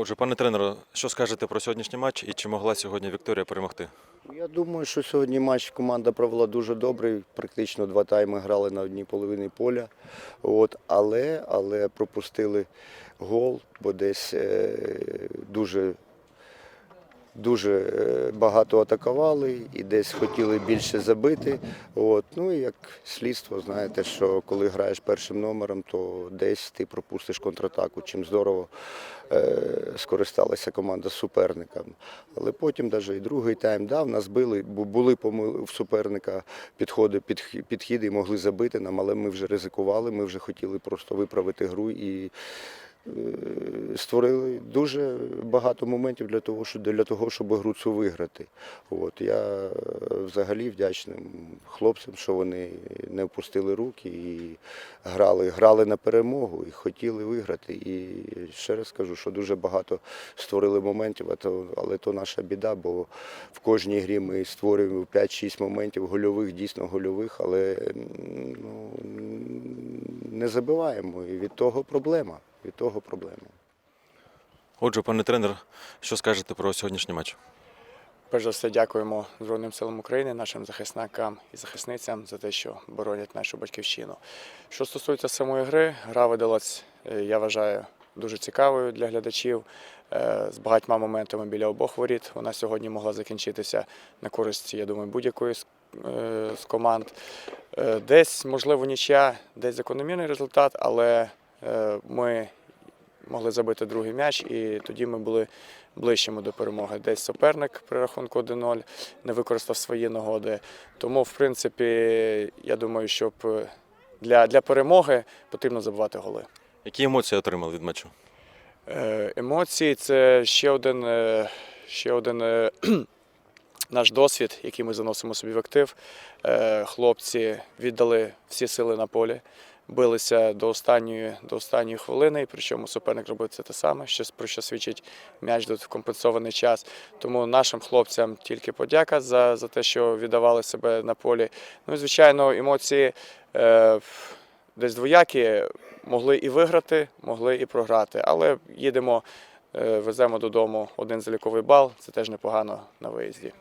Отже, пане тренеру, що скажете про сьогоднішній матч і чи могла сьогодні Вікторія перемогти? Я думаю, що сьогодні матч команда провела дуже добрий. Практично два тайми грали на одній половині поля. От, але, але пропустили гол, бо десь е, дуже, дуже е, багато атакували і десь хотіли більше забити. От, ну і як слідство, знаєте, що коли граєш першим номером, то десь ти пропустиш контратаку. Чим здорово е, скористалася команда суперником. Але потім навіть і другий тайм дав, нас били, бу- були помили в суперника підходи, підх- підхіди, могли забити нам, але ми вже ризикували, ми вже хотіли просто виправити гру і створили дуже багато моментів для того, щоб, для того, щоб гру цю виграти. От, я е, взагалі вдячним хлопцям, що вони не впустили руки і грали, грали на перемогу і хотіли виграти. І ще раз скажу, що дуже багато створили моментів, а то, але то наша біда, бо в кожній грі ми створюємо 5-6 моментів гольових, дійсно гольових, але ну, не забиваємо. І від того проблема. Від того проблема. Отже, пане тренер, що скажете про сьогоднішній матч? Перш за все, дякуємо Збройним силам України, нашим захисникам і захисницям за те, що боронять нашу батьківщину. Що стосується самої гри, гра видалась, е, я вважаю, дуже цікавою для глядачів. е, З багатьма моментами біля обох воріт. Вона сьогодні могла закінчитися на користь, я думаю, будь-якої з, е, з команд. Е, Десь, можливо, нічия, десь закономірний результат, але ми могли забити другий м'яч, і тоді ми були ближчими до перемоги. Десь суперник при рахунку 1-0 не використав свої нагоди. Тому, в принципі, я думаю, щоб е, для, для перемоги потрібно забивати голи. Які емоції отримали від матчу? Е, Емоції це ще один, е, ще один е, наш досвід, який ми заносимо собі в актив. Е, Хлопці віддали всі сили на полі, билися до останньої, до останньої хвилини, і причому суперник робив це те саме, що, про що свідчить м'яч в компенсований час. Тому нашим хлопцям тільки подяка за, за те, що віддавали себе на полі. Ну і звичайно, емоції. Е, десь двоякі могли і виграти, могли і програти. Але їдемо, е, веземо додому один заліковий бал. Це теж непогано на виїзді.